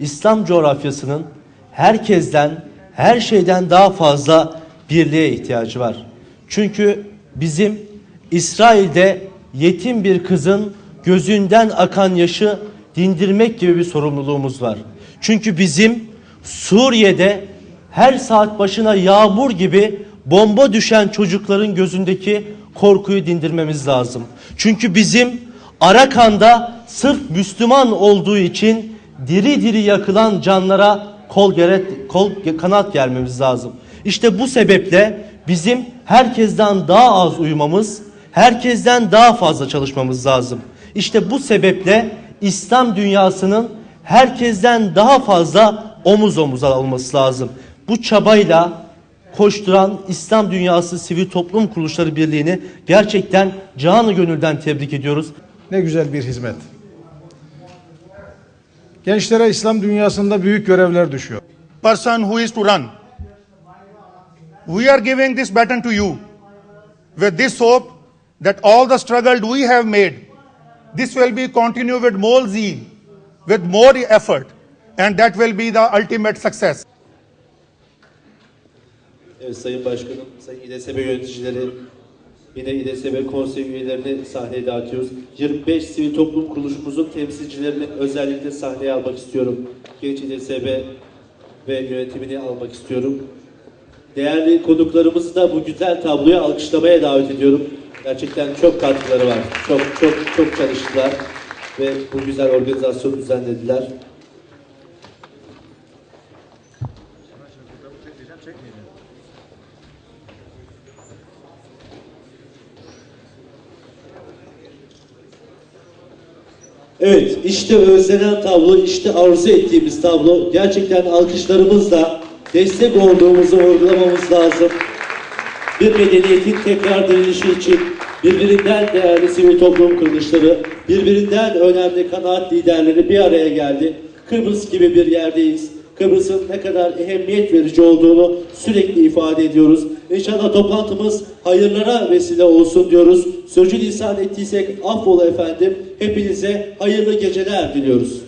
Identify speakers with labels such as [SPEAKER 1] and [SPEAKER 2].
[SPEAKER 1] İslam coğrafyasının herkesten, her şeyden daha fazla birliğe ihtiyacı var. Çünkü bizim İsrail'de yetim bir kızın gözünden akan yaşı dindirmek gibi bir sorumluluğumuz var. Çünkü bizim Suriye'de her saat başına yağmur gibi bomba düşen çocukların gözündeki korkuyu dindirmemiz lazım. Çünkü bizim Arakan'da sırf Müslüman olduğu için diri diri yakılan canlara kol, gere, kol kanat germemiz lazım. İşte bu sebeple bizim herkesten daha az uyumamız, herkesten daha fazla çalışmamız lazım. İşte bu sebeple İslam dünyasının herkesten daha fazla omuz omuza olması lazım. Bu çabayla koşturan İslam Dünyası Sivil Toplum Kuruluşları Birliği'ni gerçekten canı gönülden tebrik ediyoruz.
[SPEAKER 2] Ne güzel bir hizmet. Gençlere İslam dünyasında büyük görevler düşüyor.
[SPEAKER 3] person who is to run. We are giving this baton to you with this hope that all the struggle we have made, this will be continued with more zeal, with more effort, and that will be the ultimate success.
[SPEAKER 4] Evet Sayın Başkanım, Sayın İDSB yöneticileri, yine İDSB konsey üyelerini sahneye dağıtıyoruz. 25 sivil toplum kuruluşumuzun temsilcilerini özellikle sahneye almak istiyorum. Genç İDSB ve yönetimini almak istiyorum. Değerli konuklarımızı da bu güzel tabloyu alkışlamaya davet ediyorum. Gerçekten çok katkıları var. Çok çok çok çalıştılar ve bu güzel organizasyonu düzenlediler. Evet, işte özlenen tablo, işte arzu ettiğimiz tablo. Gerçekten alkışlarımızla destek olduğumuzu vurgulamamız lazım. Bir medeniyetin tekrar direnişi için birbirinden değerli sivil toplum kuruluşları, birbirinden önemli kanaat liderleri bir araya geldi. Kıbrıs gibi bir yerdeyiz. Kıbrıs'ın ne kadar ehemmiyet verici olduğunu sürekli ifade ediyoruz. İnşallah toplantımız hayırlara vesile olsun diyoruz. Sözcü lisan ettiysek affola efendim. Hepinize hayırlı geceler diliyoruz.